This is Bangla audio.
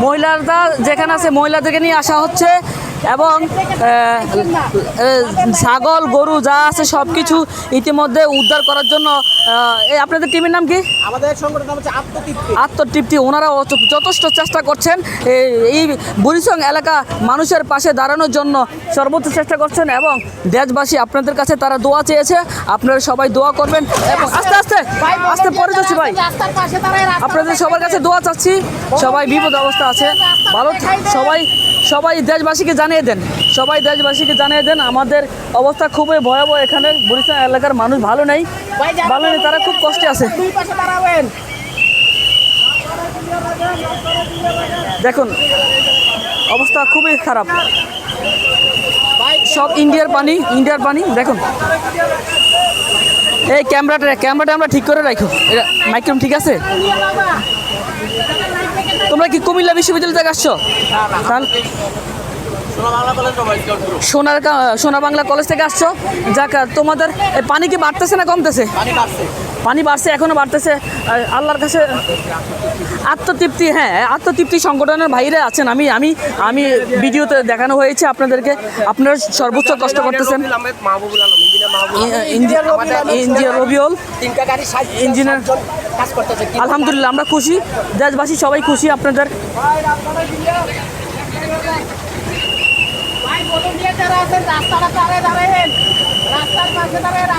মহিলারা যেখানে আছে মহিলাদেরকে নিয়ে আসা হচ্ছে এবং ছাগল, গরু যা আছে সব কিছু ইতিমধ্যে উদ্ধার করার জন্য আপনাদের টিমের নাম কি? আমাদের সংগঠন নাম হচ্ছে আত্মতৃপ্তি। আত্মতৃপ্তি ওনারা যথেষ্ট চেষ্টা করছেন। এই- বুড়িসং এলাকা মানুষের পাশে দাঁড়ানোর জন্য সর্বোচ্চ চেষ্টা করছেন এবং দেশবাসী আপনাদের কাছে তারা দোয়া চেয়েছে। আপনারা সবাই দোয়া করবেন এবং আস্তে আস্তে আস্তে পরে যাচ্ছি ভাই। আপনাদের সবার কাছে দোয়া চাচ্ছি। সবাই বিপদ অবস্থা আছে। ভালো সবাই সবাই দেশবাসীকে জানিয়ে দেন। সবাই দেশবাসীকে জানিয়ে দেন আমাদের অবস্থা খুবই ভয়াবহ এখানে। বরিশাল এলাকার মানুষ ভালো নেই। ভালো নেই তারা খুব কষ্টে আছে। দেখুন, অবস্থা খুবই খারাপ। সব ইন্ডিয়ার পানি ইন্ডিয়ার পানি, দেখুন। এই ক্যামেরাটা ক্যামেরাটা আমরা ঠিক করে রাখো। এটা মাইক্রোম ঠিক আছে? তোমরা কি কুমিল্লা বিশ্ববিদ্যালয় থেকে আসছো? সোনার সোনা বাংলা কলেজ থেকে আসছো? যাক তোমাদের পানি কি বাড়তেছে না কমতেছে? পানি বাড়ছে। পানি বাড়ছে এখনও বাড়তেছে। আল্লাহর কাছে আত্মতৃপ্তি হ্যাঁ আত্মতৃপ্তি সংগঠনের বাইরে আছেন। আমি আমি আমি ভিডিওতে দেখানো হয়েছে আপনাদেরকে। আপনারা সর্বোচ্চ কষ্ট করতেছেন। ইঞ্জিনিয়ার রবিউল। ইঞ্জিনিয়ার- আলহামদুলিল্লাহ আমরা খুশি। দেশবাসী সবাই খুশি আপনাদের। দিয়ে যারা আছেন রাস্তার পাশে দাঁড়ায়